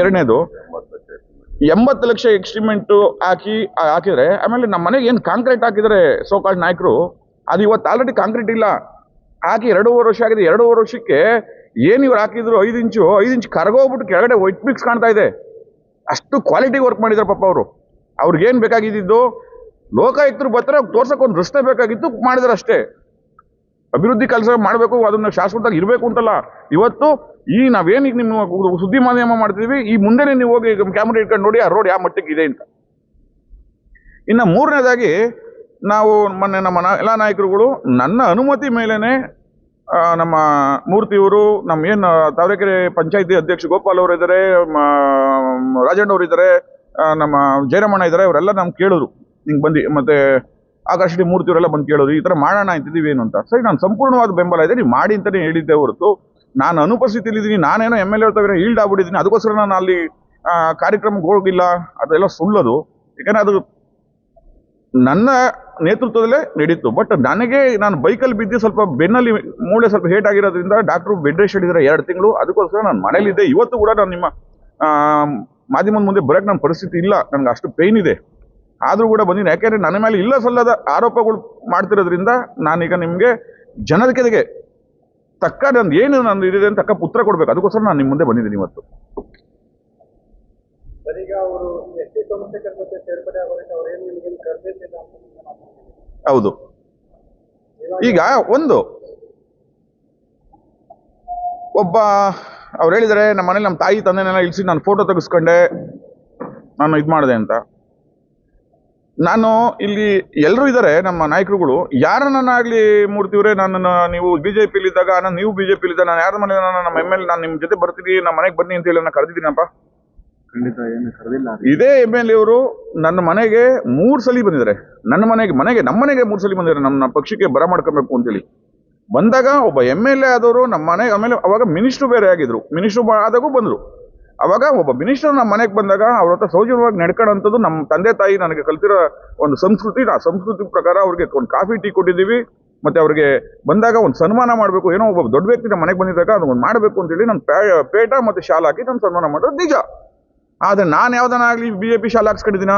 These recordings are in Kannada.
ಎರಡನೇದು ಎಂಬತ್ತು ಲಕ್ಷ ಎಕ್ಸ್ಟಿಮೆಂಟ್ ಹಾಕಿ ಹಾಕಿದ್ರೆ ಆಮೇಲೆ ನಮ್ಮ ಮನೆಗೆ ಏನು ಕಾಂಕ್ರೀಟ್ ಹಾಕಿದರೆ ಸೋಕಾಳ್ ನಾಯಕರು? ಅದು ಇವತ್ತು ಆಲ್ರೆಡಿ ಕಾಂಕ್ರೀಟ್ ಇಲ್ಲ. ಹಾಕಿ ಎರಡೂವರೆ ವರ್ಷ ಆಗಿದೆ. ಎರಡೂವರೆ ವರ್ಷಕ್ಕೆ ಏನು ಇವ್ರು ಹಾಕಿದ್ರು? ಐದು ಇಂಚು ಐದು ಇಂಚು ಕರಗೋಗ್ಬಿಟ್ಟು ಕೆಳಗಡೆ ವೈಟ್ ಮಿಕ್ಸ್ ಕಾಣ್ತಾ ಇದೆ. ಅಷ್ಟು ಕ್ವಾಲಿಟಿ ವರ್ಕ್ ಮಾಡಿದ್ರು ಪಾಪ ಅವರು. ಅವ್ರಿಗೇನು ಬೇಕಾಗಿದ್ದು ಲೋಕಾಯುಕ್ತರು ಬರ್ತಾರೆ ತೋರ್ಸೋಕೆ ಒಂದು ರಸ್ತೆ ಬೇಕಾಗಿತ್ತು ಮಾಡಿದ್ರು ಅಷ್ಟೇ. ಅಭಿವೃದ್ಧಿ ಕೆಲಸ ಮಾಡಬೇಕು, ಅದನ್ನ ಶಾಶ್ವತವಾಗಿ ಇರಬೇಕು ಅಂತಲ್ಲ. ಇವತ್ತು ಈ ನಾವೇನು ಈಗ ನಿಮ್ಮ ಸುದ್ದಿ ಮಾಧ್ಯಮ ಮಾಡ್ತೀವಿ ಈ ಮುಂದೆನೇ ನೀವು ಹೋಗಿ ಕ್ಯಾಮ್ರಾ ಇಟ್ಕೊಂಡು ನೋಡಿ, ಆ ರೋಡ್ ಯಾವ ಮಟ್ಟಕ್ಕೆ ಇದೆ ಅಂತ. ಇನ್ನು ಮೂರನೇದಾಗಿ, ನಾವು ಮೊನ್ನೆ ನಮ್ಮ ಎಲ್ಲ ನಾಯಕರುಗಳು ನನ್ನ ಅನುಮತಿ ಮೇಲೇ ನಮ್ಮ ಮೂರ್ತಿಯವರು ನಮ್ಮ ಏನು ತಾವರೆಕೆರೆ ಪಂಚಾಯತಿ ಅಧ್ಯಕ್ಷ ಗೋಪಾಲ್ ಅವರು ಇದ್ದಾರೆ ರಾಜಣ್ಣ ಅವರು ಇದ್ದಾರೆ ನಮ್ಮ ಜಯರಮಣ್ಣ ಇದ್ದಾರೆ ಇವರೆಲ್ಲ ನಮ್ಗೆ ಕೇಳಿದ್ರು. ಹಿಂಗೆ ಬಂದು, ಮತ್ತೆ ಆಕಾಶ್ ಮೂರ್ತಿ ಅವರೆಲ್ಲ ಬಂದು ಕೇಳೋದು, ಈ ಥರ ಮಾಡೋಣ ಅಂತಿದ್ದೀವಿ ಏನು ಅಂತ. ಸರಿ, ನಾನು ಸಂಪೂರ್ಣವಾದ ಬೆಂಬಲ ಇದೆ, ನೀವು ಮಾಡಿ ಅಂತಲೇ ಹೇಳಿದ್ದೆ ಹೊರತು, ನಾನು ಅನುಪಸ್ಥಿತಿಯಲ್ಲಿದ್ದೀನಿ ನಾನೇನೋ ಎಂ ಎಲ್ ಎ ತಗೊಂಡು ಈಲ್ಡ್ ಆಗ್ಬಿಟ್ಟಿದ್ದೀನಿ, ಅದಕ್ಕೋಸ್ಕರ ನಾನು ಅಲ್ಲಿ ಕಾರ್ಯಕ್ರಮಕ್ಕೆ ಹೋಗಿಲ್ಲ, ಅದೆಲ್ಲ ಸುಳ್ಳದು. ಯಾಕಂದ್ರೆ ಅದು ನನ್ನ ನೇತೃತ್ವದಲ್ಲೇ ನಡೀತು. ಬಟ್ ನನಗೆ, ನಾನು ಬೈಕಲ್ಲಿ ಬಿದ್ದು ಸ್ವಲ್ಪ ಬೆನ್ನಲ್ಲಿ ಮೂಳೆ ಸ್ವಲ್ಪ ಹೇಟ್ ಆಗಿರೋದ್ರಿಂದ ಡಾಕ್ಟ್ರು ಬೆಡ್ ರೆಸ್ಟ್ ಹೇಳಿದ್ದಾರೆ, ಎರಡು ತಿಂಗಳು, ಅದಕ್ಕೋಸ್ಕರ ನಾನು ಮನೇಲಿದ್ದೆ. ಇವತ್ತು ಕೂಡ ನಾನು ನಿಮ್ಮ ಮಾಧ್ಯಮದ ಮುಂದೆ ಬರೋಕ್ಕೆ ನನ್ನ ಪರಿಸ್ಥಿತಿ ಇಲ್ಲ. ನನಗೆ ಅಷ್ಟು ಪೇಯ್ನ್ ಇದೆ. ಆದರೂ ಕೂಡ ಬಂದಿದ್ದೀನಿ ಯಾಕೆಂದರೆ ನನ್ನ ಮೇಲೆ ಇಲ್ಲ ಸಲ್ಲದ ಆರೋಪಗಳು ಮಾಡ್ತಿರೋದ್ರಿಂದ ನಾನೀಗ ನಿಮಗೆ ಜನರಿಗೆ ತಕ್ಕ ನಂದು ಏನು ನಂದು ಇದೆ ಅಂತ ತಕ್ಕ ಉತ್ತರ ಕೊಡಬೇಕು. ಅದಕ್ಕೋಸ್ಕರ ನಾನು ನಿಮ್ಮ ಮುಂದೆ ಬಂದಿದ್ದೀನಿ ಇವತ್ತು. ಹೌದು. ಈಗ ಒಂದು ಒಬ್ಬ ಅವ್ರು ಹೇಳಿದರೆ ನಮ್ಮ ಮನೇಲಿ ನಮ್ಮ ತಾಯಿ ತಂದೆನೆಲ್ಲ ಇಳಿಸಿ ನಾನು ಫೋಟೋ ತೆಗೆಸ್ಕೊಂಡೆ ನಾನು ಇದು ಮಾಡಿದೆ ಅಂತ. ನಾನು ಇಲ್ಲಿ ಎಲ್ಲರೂ ಇದ್ದಾರೆ ನಮ್ಮ ನಾಯಕರುಗಳು. ಯಾರನ್ನಾಗಲಿ ಮೂರ್ತಿಯವರೇ ನನ್ನನ್ನು ನೀವು ಬಿ ಜೆ ಇದ್ದಾಗ ನಾನು ನೀವು ಬಿ ಜೆ ಇದ್ದಾಗ ನಾನು ಯಾರ ಮನೆ ನಾನು ನಮ್ಮ ಎಂ ಎಲ್ ನಾನು ನಿಮ್ಮ ಜೊತೆ ಬರ್ತೀನಿ ನಮ್ಮ ಮನೆಗೆ ಬನ್ನಿ ಅಂತ ಹೇಳಿ ನಾನು ಕರೆದಿದ್ದೀನಪ್ಪ. ಖಂಡಿತ ಏನು ಕರೆದಿಲ್ಲ. ಇದೇ ಎಂ ಎಲ್ ಎವರು ನನ್ನ ಮನೆಗೆ ಮೂರು ಸಲ ಬಂದಿದ್ದಾರೆ. ನನ್ನ ಮನೆಗೆ ಮನೆಗೆ ನಮ್ಮ ಮನೆಗೆ ಮೂರು ಸಲ ಬಂದಿದ್ದಾರೆ ನಮ್ಮ ಪಕ್ಷಕ್ಕೆ ಬರ ಮಾಡ್ಕೊಬೇಕು ಅಂತೇಳಿ ಬಂದಾಗ ಒಬ್ಬ ಎಂ ಎಲ್ ಎ ಆದವರು ನಮ್ಮ ಮನೆಗೆ ಆಮೇಲೆ ಅವಾಗ ಮಿನಿಸ್ಟ್ರು ಬೇರೆ ಆಗಿದ್ರು. ಮಿನಿಸ್ಟ್ರು ಆದಾಗೂ ಬಂದರು. ಅವಾಗ ಒಬ್ಬ ಮಿನಿಸ್ಟರ್ ನಮ್ಮ ಮನೆಗೆ ಬಂದಾಗ ಅವ್ರ ಹತ್ರ ಸೌಜನ್ಯವಾಗಿ ನಡ್ಕೊಳ್ಳೋಂಥದ್ದು ನಮ್ಮ ತಂದೆ ತಾಯಿ ನನಗೆ ಕಲ್ತಿರೋ ಒಂದು ಸಂಸ್ಕೃತಿ, ಆ ಸಂಸ್ಕೃತಿ ಪ್ರಕಾರ ಅವ್ರಿಗೆ ಒಂದು ಕಾಫಿ, ಟೀ ಕೊಟ್ಟಿದ್ದೀವಿ. ಮತ್ತೆ ಅವ್ರಿಗೆ ಬಂದಾಗ ಒಂದು ಸನ್ಮಾನ ಮಾಡಬೇಕು. ಏನೋ ಒಬ್ಬ ದೊಡ್ಡ ವ್ಯಕ್ತಿ ನಮ್ಮ ಮನೆಗೆ ಬಂದಿದ್ದಾಗ ಅದು ಒಂದು ಮಾಡಬೇಕು ಅಂತೇಳಿ ನಾನು ಪೇಟ ಮತ್ತು ಶಾಲೆ ಹಾಕಿ ನಾನು ಸನ್ಮಾನ ಮಾಡೋದು ನಿಜ. ಆದರೆ ನಾನು ಯಾವ್ದನ್ನಾಗ್ಲಿ ಬಿ ಜೆ ಪಿ ಶಾಲೆ ಹಾಕ್ಸ್ಕೊಂಡಿದ್ದೀನ?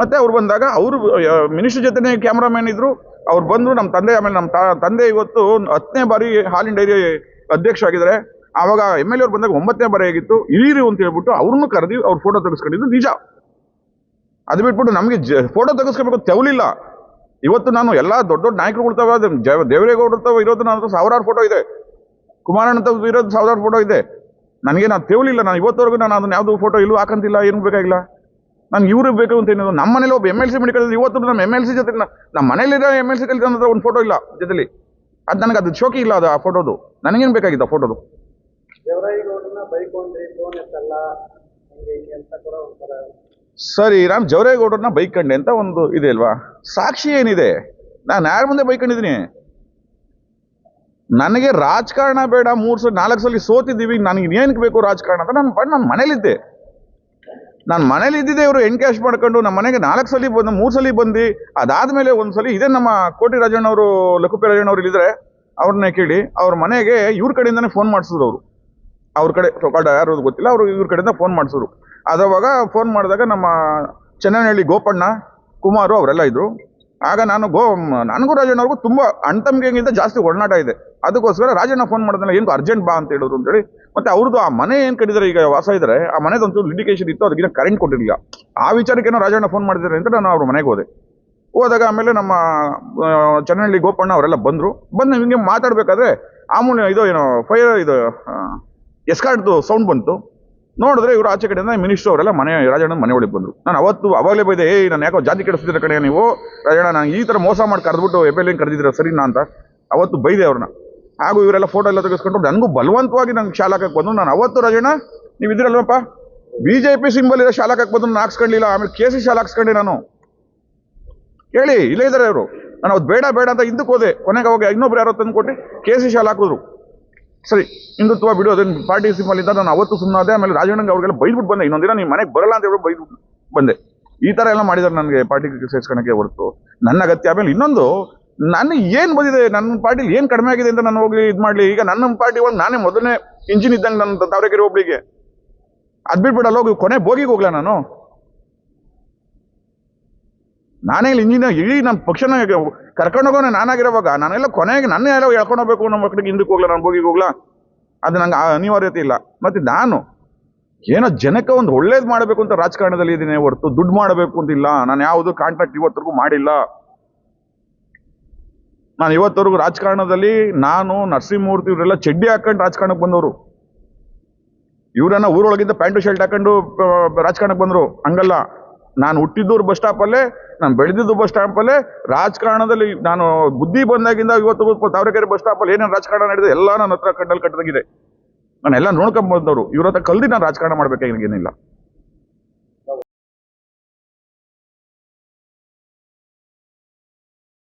ಮತ್ತೆ ಅವ್ರು ಬಂದಾಗ ಅವರು ಮಿನಿಸ್ಟರ್ ಜೊತೆನೇ ಕ್ಯಾಮ್ರಾಮ್ಯಾನ್ ಇದ್ರು. ಅವ್ರು ಬಂದರು ನಮ್ಮ ತಂದೆ ಆಮೇಲೆ ನಮ್ಮ ತಂದೆ ಇವತ್ತು ಹತ್ತನೇ ಬಾರಿ ಹಾಲಿನ ಡೈರಿ ಅಧ್ಯಕ್ಷ ಆಗಿದ್ದಾರೆ ಆವಾಗ ಎಂ ಎಲ್ ಎ ಬಂದಾಗ ಒಂಬತ್ತನೇ ಬಾರಿ ಆಗಿತ್ತು ಇರೀರಿ ಅಂತ ಹೇಳ್ಬಿಟ್ಟು ಅವ್ರನ್ನೂ ಕರೆದಿ ಅವ್ರು ಫೋಟೋ ತೆಗೆಸ್ಕೊಂಡಿದ್ದು ನಿಜ. ಅದು ಬಿಟ್ಬಿಟ್ಟು ನಮಗೆ ಜ ಫೋಟೋ ತೆಗೆಸ್ಕೋಬೇಕು ತೆವಲಿಲ್ಲ. ಇವತ್ತು ನಾನು ಎಲ್ಲ ದೊಡ್ಡ ದೊಡ್ಡ ನಾಯಕರುಗಳು ತವ ದೇವರೇಗೌಡರು ತವ ಇರೋದು ನನ್ನ ಸಾವಿರಾರು ಫೋಟೋ ಇದೆ. ಕುಮಾರಣ್ಣ ಇರೋದು ಸಾವಿರಾರು ಫೋಟೋ ಇದೆ. ನನಗೆ ನಾನು ತೆವಲಿಲ್ಲ, ನಾನು ಇವತ್ತವರೆಗೂ ನಾನು ಅದನ್ನ ಯಾವುದು ಫೋಟೋ ಇಲ್ಲೂ ಹಾಕಂತಿಲ್ಲ, ಏನು ಬೇಕಾಗಿಲ್ಲ. ನಾನು ಇವರು ಬೇಕು ಅಂತ ಏನೋ ನಮ್ಮ ಮನೇಲಿ ಒಬ್ಬ ಎಂ ಎಲ್ ಸಿ ಮೆಡಿಕಲ್ ಇವತ್ತು ನಮ್ಮ ಎಂ ಎಲ್ ಸಿ ಜೊತೆ ನಮ್ಮ ಮನೇಲಿರೋ ಎಂ ಎಲ್ ಸಿ ಕಲಿತ ಒಂದು ಫೋಟೋ ಇಲ್ಲ ಜೊತೆಲಿ. ಅದು ನನಗೆ ಅದು ಶೋಕಿ ಇಲ್ಲ ಅದು ಆ ಫೋಟೋದು ನನಗೇನು ಬೇಕಾಗಿತ್ತು ಆ ಫೋಟೋದು ದೇವರಾಯಿಗೌಡರನ್ನ ಬೈಕೊಂಡ್ರಿ ಫೋನ್ ಅಂತ ಕೂಡ ಒಂಥರ. ಸರಿ ನಾನು ಜವರೇಗೌಡರನ್ನ ಬೈಕಂಡೆ ಅಂತ ಒಂದು ಇದೆ ಅಲ್ವಾ? ಸಾಕ್ಷಿ ಏನಿದೆ? ನಾನು ಯಾರ ಮುಂದೆ ಬೈಕೊಂಡಿದ್ದೀನಿ? ನನಗೆ ರಾಜಕಾರಣ ಬೇಡ, ಮೂರು ಸಲ, ನಾಲ್ಕು ಸಲ ಸೋತಿದ್ದೀವಿ, ನನಗೆ ಏನಕ್ಕೆ ಬೇಕು ರಾಜಕಾರಣ ಅಂತ ನಾನು ಬಂದು ನಾನು ಮನೇಲಿದ್ದೆ. ನಾನು ಮನೇಲಿ ಇದ್ದಿದ್ದೆ ಇವರು ಎನ್ ಕ್ಯಾಶ್ ಮಾಡ್ಕೊಂಡು ನಮ್ಮ ಮನೆಗೆ ನಾಲ್ಕು ಸಲ ಬಂದು, ಮೂರು ಸಲ ಬಂದು, ಅದಾದ್ಮೇಲೆ ಒಂದು ಸಲ ಇದೇ ನಮ್ಮ ಕೋಟಿ ರಾಜಣ್ಣವರು ಲಕುಪಿ ರಾಜಣ್ಣವ್ರು ಇಲ್ಲಿದ್ರೆ, ಅವ್ರನ್ನ ಕೇಳಿ, ಅವ್ರ ಮನೆಗೆ ಇವ್ರ ಕಡೆಯಿಂದನೇ ಫೋನ್ ಮಾಡಿಸಿದ್ರು ಅವರು. ಅವ್ರ ಕಡೆ ಟೊಕಾಡ ಯಾರು ಗೊತ್ತಿಲ್ಲ, ಅವರು ಇವ್ರ ಕಡೆಯಿಂದ ಫೋನ್ ಮಾಡಿಸಿದ್ರು ಅದಾವಾಗ ಫೋನ್ ಮಾಡಿದಾಗ ನಮ್ಮ ಚೆನ್ನನಹಳ್ಳಿ ಗೋಪಣ್ಣ, ಕುಮಾರು ಅವರೆಲ್ಲ ಇದ್ರು. ಆಗ ನಾನು ಗೋ, ನನಗೂ ರಾಜಣ್ಣವ್ರಿಗೂ ತುಂಬ ಅಣ್ತಮ್ಗಿಂತ ಜಾಸ್ತಿ ಒಡನಾಟ ಇದೆ. ಅದಕ್ಕೋಸ್ಕರ ರಾಜಣ್ಣ ಫೋನ್ ಮಾಡಿದ್ನಲ್ಲ ಏನು ಅರ್ಜೆಂಟ್ ಬಾ ಅಂತ ಹೇಳಿದ್ರು ಅಂತೇಳಿ ಮತ್ತೆ ಅವ್ರದ್ದು ಆ ಮನೆ ಏನು ಕಟ್ಟಿದ್ದಾರೆ ಈಗ ವಾಸ ಇದ್ರೆ, ಆ ಮನೆದೊಂಚೂರು ಲಿಡಿಕೇಶನ್ ಇತ್ತು, ಅದಕ್ಕಿಂತ ಕರೆಂಟ್ ಕೊಟ್ಟಿರಲಿಲ್ಲ. ಆ ವಿಚಾರಕ್ಕೇನೋ ರಾಜಣ್ಣ ಫೋನ್ ಮಾಡಿದ್ದಾರೆ ಅಂತ ನಾನು ಅವ್ರ ಮನೆಗೆ ಹೋದೆ. ಹೋದಾಗ ಆಮೇಲೆ ನಮ್ಮ ಚನ್ನಹಳ್ಳಿ ಗೋಪಣ್ಣ ಅವರೆಲ್ಲ ಬಂದರು. ಬಂದು ಹಿಂಗೆ ಮಾತಾಡಬೇಕಾದ್ರೆ ಆಮೂಲ್ ಇದು ಏನೋ ಫೈರ್ ಇದು ಎಸ್ಕಾರ್ಡ್ದು ಸೌಂಡ್ ಬಂತು. ನೋಡಿದ್ರೆ ಇವರು ಆಚೆ ಕಡೆಯಿಂದ ಮಿನಿಸ್ಟರ್ ಅವರೆಲ್ಲ ಮನೆ ರಾಜಣ್ಣ ಮನೆ ಒಳಗೆ ಬಂದರು. ನಾನು ಅವತ್ತು ಅವಾಗಲೇ ಬೈದೆ, ಏಯ್, ನಾನು ಯಾಕೋ ಜಾತಿ ಕೆಡಿಸ್ತಿದ್ರೆ ಕಡೆ ನೀವು? ರಾಜಣ್ಣ, ನಾನು ಈ ಥರ ಮೋಸ ಮಾಡಿ ಕರೆದ್ಬಿಟ್ಟು ಎಂ ಎಲ್ ಎನ್ ಕರೆದಿದ್ದೀರ ಸರಿನಾ ಅಂತ? ಅವತ್ತು ಬೈದೆ ಅವ್ರನ್ನ. ಹಾಗೂ ಇವರೆಲ್ಲ ಫೋಟೋ ಎಲ್ಲ ತೆಗೆಸ್ಕೊಂಡು ನನಗೂ ಬಲವಂತವಾಗಿ ನಂಗೆ ಶಾಲಾಕಕ್ಕೆ ಬಂದು ನಾನು ಅವತ್ತು ರಾಜಣ್ಣ, ನೀವು ಇದ್ರಲ್ವಪ್ಪ ಬಿ ಜೆ ಪಿ ಸಿಂಬಲ್ ಇರೋ ಶಾಲಾಕಕ್ಕೆ ಬಂದು ನಾನು ಹಾಕ್ಸ್ಕೊಂಡಿಲ್ಲ. ಆಮೇಲೆ ಕೆ ಸಿ ಶಾಲೆ ಹಾಕ್ಸ್ಕೊಂಡೆ ನಾನು. ಕೇಳಿ, ಇಲ್ಲೇ ಇದ್ದಾರೆ ಅವರು ನಾನು ಅವ್ರು ಬೇಡ ಬೇಡ ಅಂತ ಹಿಂದಕ್ಕೆ ಹೋದೆ. ಕೊನೆಗೆ ಅವಾಗ ಇನ್ನೊಬ್ರು ಯಾರೋ ತಂದು ಕೊಟ್ಟು ಕೆ ಸಿ ಶಾಲೆ ಹಾಕಿದ್ರು. ಸರಿ ಹಿಂದುತ್ವ ಬಿಡು, ಅದನ್ನ ಪಾರ್ಟಿ ಸಿಂಬಲ್ ಇದ್ದ ನಾನು ಅವತ್ತು ಸುಮ್ಮನಾದೆ ಆಮೇಲೆ ರಾಜಣ್ಣಂಗೆ ಅವ್ರಿಗೆಲ್ಲ ಬೈದ್ಬಿಟ್ಟು ಬಂದೆ. ಇನ್ನೊಂದಿನ ನೀವು ಮನೆಗೆ ಬರಲ್ಲ ಅಂತ ಹೇಳ್ಬಿಟ್ಟು ಬೈದ್ಬಿಟ್ಟು ಬಂದೆ. ಈ ಥರ ಎಲ್ಲ ಮಾಡಿದ್ದಾರೆ ನನಗೆ ಪಾರ್ಟಿಗೆ ಸೇರ್ಸ್ಕೊಳಕ್ಕೆ ಹೊರತು. ನನ್ನ ಅಗತ್ಯ, ಆಮೇಲೆ ಇನ್ನೊಂದು ನನಗೆ ಏನು ಬಂದಿದೆ ನನ್ನ ಪಾರ್ಟಿಲಿ ಏನು ಕಡಿಮೆ ಆಗಿದೆ ಅಂತ ನಾನು ಹೋಗಿ ಇದು ಮಾಡಲಿ. ಈಗ ನನ್ನ ಪಾರ್ಟಿ ಒಳಗೆ ನಾನೇ ಮೊದಲನೇ ಇಂಜಿನ್ ಇದ್ದಂಗೆ ನನ್ನ ತಾವರೆಕೆರೆ ಒಬ್ಬರಿಗೆ ಅದು ಬಿಟ್ಬಿಡಲ್ಲ, ಹೋಗಿ, ಕೊನೆ ಬೋಗಿಗೆ ಹೋಗ್ಲಾ ನಾನು? ನಾನೇ ಇಲ್ಲಿ ಇಂಜಿನ ಇಡೀ ನಮ್ಮ ಪಕ್ಷನ ಕರ್ಕೊಂಡೋಗೋಣ ನಾನಾಗಿರೋವಾಗ, ನಾನೆಲ್ಲ ಕೊನೆಗೆ ನನ್ನ ಯಾರೋ ಎಳ್ಕೊಂಡು ಹೋಗ್ಬೇಕು ನಮ್ಮ ಮಕ್ಕಳಿಗೆ ಹಿಂದಕ್ಕೆ ಹೋಗ್ಲಾ, ನಾನು ಹೋಗಿ ಹೋಗ್ಲಾ? ಅದು ನಂಗೆ ಅನಿವಾರ್ಯತೆ ಇಲ್ಲ. ಮತ್ತೆ ನಾನು ಏನೋ ಜನಕ್ಕೆ ಒಂದು ಒಳ್ಳೇದು ಮಾಡಬೇಕು ಅಂತ ರಾಜಕಾರಣದಲ್ಲಿ ಇದ್ದೀನಿ ಹೊರತು ದುಡ್ಡು ಮಾಡಬೇಕು ಅಂತಿಲ್ಲ ನಾನು ಯಾವುದು ಕಾಂಟ್ರಾಕ್ಟ್ ಇವತ್ತರೆಗೂ ಮಾಡಿಲ್ಲ. ನಾನು ಇವತ್ತವರೆಗೂ ರಾಜಕಾರಣದಲ್ಲಿ ನಾನು, ನರಸಿಂಹಮೂರ್ತಿ ಇವರೆಲ್ಲ ಚಡ್ಡಿ ಹಾಕೊಂಡು ರಾಜಕಾರಣಕ್ಕೆ ಬಂದವರು. ಇವರನ್ನ ಊರೊಳಗಿಂದ ಪ್ಯಾಂಟು ಶರ್ಟ್ ಹಾಕೊಂಡು ರಾಜಕಾರಣಕ್ಕೆ ಬಂದರು, ಹಂಗಲ್ಲ. ನಾನು ಹುಟ್ಟಿದ್ದೂರು ಬಸ್ ಸ್ಟಾಪಲ್ಲೇ, ನಾನು ಬೆಳೆದಿದ್ದು ಬಸ್ ಸ್ಟಾಪಲ್ಲೇ, ರಾಜಕಾರಣದಲ್ಲಿ ನಾನು ಬುದ್ಧಿ ಬಂದಾಗಿಂದ ಇವತ್ತು ತಾವರೆಕೆರೆ ಬಸ್ ಸ್ಟಾಪಲ್ಲಿ ಏನೇನು ರಾಜಕಾರಣ ನಡೆದಿದೆ, ಎಲ್ಲ ನನ್ನ ಹತ್ರ ಕಣ್ಣಲ್ಲಿ ಕಟ್ಟದಾಗಿದೆ ನಾನು ಎಲ್ಲ ನೋಡ್ಕೊಂಡ್ ಬಂದವರು. ಇವ್ರ ಹತ್ರ ಕಲ್ದಿ ನಾನು ರಾಜಕಾರಣ ಮಾಡ್ಬೇಕಾಗಿಲ್ಲ